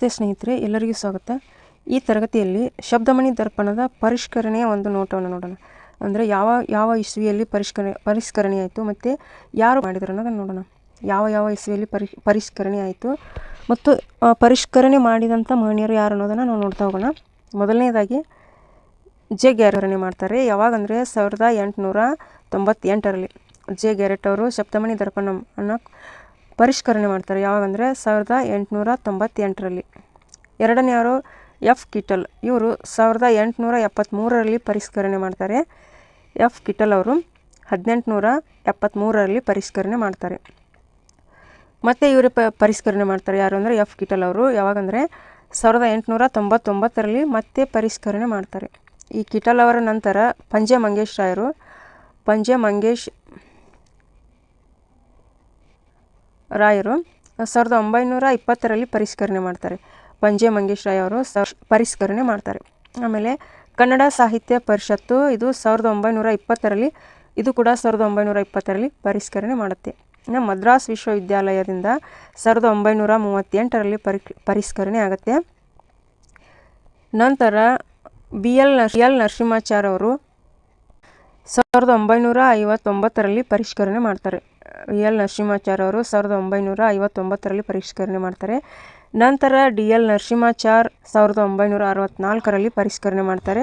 ನಮಸ್ತೆ ಸ್ನೇಹಿತರೆ, ಎಲ್ಲರಿಗೂ ಸ್ವಾಗತ. ಈ ತರಗತಿಯಲ್ಲಿ ಶಬ್ದಮಣಿ ದರ್ಪಣದ ಪರಿಷ್ಕರಣೆಯ ಒಂದು ನೋಟವನ್ನು ನೋಡೋಣ. ಅಂದರೆ ಯಾವ ಯಾವ ಇಸ್ವಿಯಲ್ಲಿ ಪರಿಷ್ಕರಣೆ ಪರಿಷ್ಕರಣೆ ಆಯಿತು ಮತ್ತು ಯಾರು ಮಾಡಿದ್ರು ಅನ್ನೋದನ್ನು ನೋಡೋಣ. ಯಾವ ಯಾವ ಇಸ್ವಿಯಲ್ಲಿ ಪರಿ, ಪರಿಷ್ಕರಣೆ ಆಯಿತು ಮತ್ತು ಪರಿಷ್ಕರಣೆ ಮಾಡಿದಂಥ ಮಹನೀಯರು ಯಾರು ಅನ್ನೋದನ್ನು ನಾವು ನೋಡ್ತಾ ಹೋಗೋಣ. ಮೊದಲನೇದಾಗಿ, ಜೆ ಗ್ಯಾರರಣೆ ಮಾಡ್ತಾರೆ. ಯಾವಾಗಂದರೆ ಸಾವಿರದ ಎಂಟುನೂರ ತೊಂಬತ್ತೆಂಟರಲ್ಲಿ ಜೆ ಗ್ಯಾರೆಟ್ ಅವರು ಶಬ್ದಮಣಿ ದರ್ಪಣ ಅನ್ನು ಪರಿಷ್ಕರಣೆ ಮಾಡ್ತಾರೆ. ಯಾವಾಗಂದರೆ ಸಾವಿರದ ಎಂಟುನೂರ ತೊಂಬತ್ತೆಂಟರಲ್ಲಿ. ಎರಡನೆಯವರು ಎಫ್ ಕಿಟಲ್. ಇವರು ಸಾವಿರದ ಎಂಟುನೂರ ಎಪ್ಪತ್ತ್ಮೂರರಲ್ಲಿ ಪರಿಷ್ಕರಣೆ ಮಾಡ್ತಾರೆ. ಎಫ್ ಕಿಟಲ್ ಅವರು ಹದಿನೆಂಟುನೂರ ಎಪ್ಪತ್ತ್ಮೂರರಲ್ಲಿ ಪರಿಷ್ಕರಣೆ ಮಾಡ್ತಾರೆ. ಮತ್ತು ಇವರು ಪರಿಷ್ಕರಣೆ ಮಾಡ್ತಾರೆ ಯಾರು ಅಂದರೆ ಎಫ್ ಕಿಟಲ್ ಅವರು. ಯಾವಾಗಂದರೆ ಸಾವಿರದ ಎಂಟುನೂರ ತೊಂಬತ್ತೊಂಬತ್ತರಲ್ಲಿ ಮತ್ತೆ ಪರಿಷ್ಕರಣೆ ಮಾಡ್ತಾರೆ. ಈ ಕಿಟಲ್ ಅವರ ನಂತರ ಪಂಜೆ ಮಂಗೇಶ್ ರಾಯರು. ಪಂಜೆ ಮಂಗೇಶ್ ರಾಯರು ಸಾವಿರದ ಒಂಬೈನೂರ ಇಪ್ಪತ್ತರಲ್ಲಿ ಪರಿಷ್ಕರಣೆ ಮಾಡ್ತಾರೆ. ಪಂಜೆ ಮಂಗೇಶ್ ರಾಯ್ ಅವರು ಪರಿಷ್ಕರಣೆ ಮಾಡ್ತಾರೆ. ಆಮೇಲೆ ಕನ್ನಡ ಸಾಹಿತ್ಯ ಪರಿಷತ್ತು ಇದು ಸಾವಿರದ ಒಂಬೈನೂರ ಇಪ್ಪತ್ತರಲ್ಲಿ, ಇದು ಕೂಡ ಸಾವಿರದ ಒಂಬೈನೂರ ಇಪ್ಪತ್ತರಲ್ಲಿ ಪರಿಷ್ಕರಣೆ ಮಾಡುತ್ತೆ. ಇನ್ನು ಮದ್ರಾಸ್ ವಿಶ್ವವಿದ್ಯಾಲಯದಿಂದ ಸಾವಿರದ ಒಂಬೈನೂರ ಮೂವತ್ತೆಂಟರಲ್ಲಿ ಪರಿ ಪರಿಷ್ಕರಣೆ ಆಗುತ್ತೆ. ನಂತರ ಬಿ ಎಲ್ ನರ್ ಎಲ್ ನರಸಿಂಹಾಚಾರ್ಯ ಅವರು ಸಾವಿರದ ಒಂಬೈನೂರ ಐವತ್ತೊಂಬತ್ತರಲ್ಲಿ ಪರಿಷ್ಕರಣೆ ಮಾಡ್ತಾರೆ. ಎಲ್ ನರಸಿಂಹಾಚಾರ್ ಅವರು ಸಾವಿರದ ಒಂಬೈನೂರ ಐವತ್ತೊಂಬತ್ತರಲ್ಲಿ ಪರಿಷ್ಕರಣೆ ಮಾಡ್ತಾರೆ. ನಂತರ ಡಿ ಎಲ್ ನರಸಿಂಹಾಚಾರ್ ಸಾವಿರದ ಒಂಬೈನೂರ ಅರವತ್ತ್ನಾಲ್ಕರಲ್ಲಿ ಪರಿಷ್ಕರಣೆ ಮಾಡ್ತಾರೆ.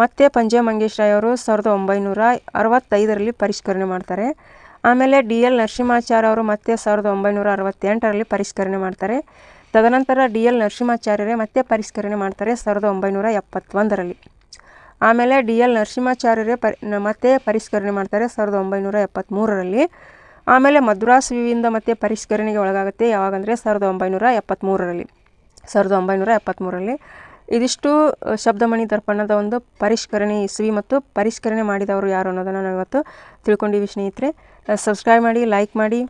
ಮತ್ತೆ ಪಂಜೆ ಮಂಗೇಶ್ ರಾಯ್ ಅವರು ಸಾವಿರದ ಒಂಬೈನೂರ ಅರವತ್ತೈದರಲ್ಲಿ ಪರಿಷ್ಕರಣೆ ಮಾಡ್ತಾರೆ. ಆಮೇಲೆ ಡಿ ಎಲ್ ನರಸಿಂಹಾಚಾರ್ ಅವರು ಮತ್ತೆ ಸಾವಿರದ ಒಂಬೈನೂರ ಅರವತ್ತೆಂಟರಲ್ಲಿ ಪರಿಷ್ಕರಣೆ ಮಾಡ್ತಾರೆ. ತದನಂತರ ಡಿ ಎಲ್ ನರಸಿಂಹಾಚಾರ್ಯರೇ ಮತ್ತೆ ಪರಿಷ್ಕರಣೆ ಮಾಡ್ತಾರೆ ಸಾವಿರದ ಒಂಬೈನೂರ ಎಪ್ಪತ್ತೊಂದರಲ್ಲಿ. ಆಮೇಲೆ ಡಿ ಎಲ್ ನರಸಿಂಹಾಚಾರ್ಯರೇ ಪರಿ ಮತ್ತೆ ಪರಿಷ್ಕರಣೆ ಮಾಡ್ತಾರೆ ಸಾವಿರದ ಒಂಬೈನೂರ ಎಪ್ಪತ್ತ್ಮೂರರಲ್ಲಿ ಆಮೇಲೆ ಮದ್ರಾಸ್ ವಿವಿಯಿಂದ ಮತ್ತೆ ಪರಿಷ್ಕರಣೆಗೆ ಒಳಗಾಗುತ್ತೆ ಯಾವಾಗಂದರೆ ಸಾವಿರದ ಒಂಬೈನೂರ ಎಪ್ಪತ್ತ್ಮೂರರಲ್ಲಿ ಸಾವಿರದ ಒಂಬೈನೂರ ಎಪ್ಪತ್ತ್ಮೂರರಲ್ಲಿ ಇದಿಷ್ಟು ಶಬ್ದಮಣಿ ದರ್ಪಣದ ಒಂದು ಪರಿಷ್ಕರಣೆ, ಇಸ್ವಿ ಮತ್ತು ಪರಿಷ್ಕರಣೆ ಮಾಡಿದವರು ಯಾರು ಅನ್ನೋದನ್ನು ನಾವು ಇವತ್ತು ತಿಳ್ಕೊಂಡಿವಿ ಸ್ನೇಹಿತರೆ. ಸಬ್ಸ್ಕ್ರೈಬ್ ಮಾಡಿ, ಲೈಕ್ ಮಾಡಿ.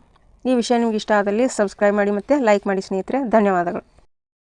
ಈ ವಿಷಯ ನಿಮ್ಗೆ ಇಷ್ಟ ಆದಲ್ಲಿ ಸಬ್ಸ್ಕ್ರೈಬ್ ಮಾಡಿ ಮತ್ತು ಲೈಕ್ ಮಾಡಿ ಸ್ನೇಹಿತರೆ. ಧನ್ಯವಾದಗಳು.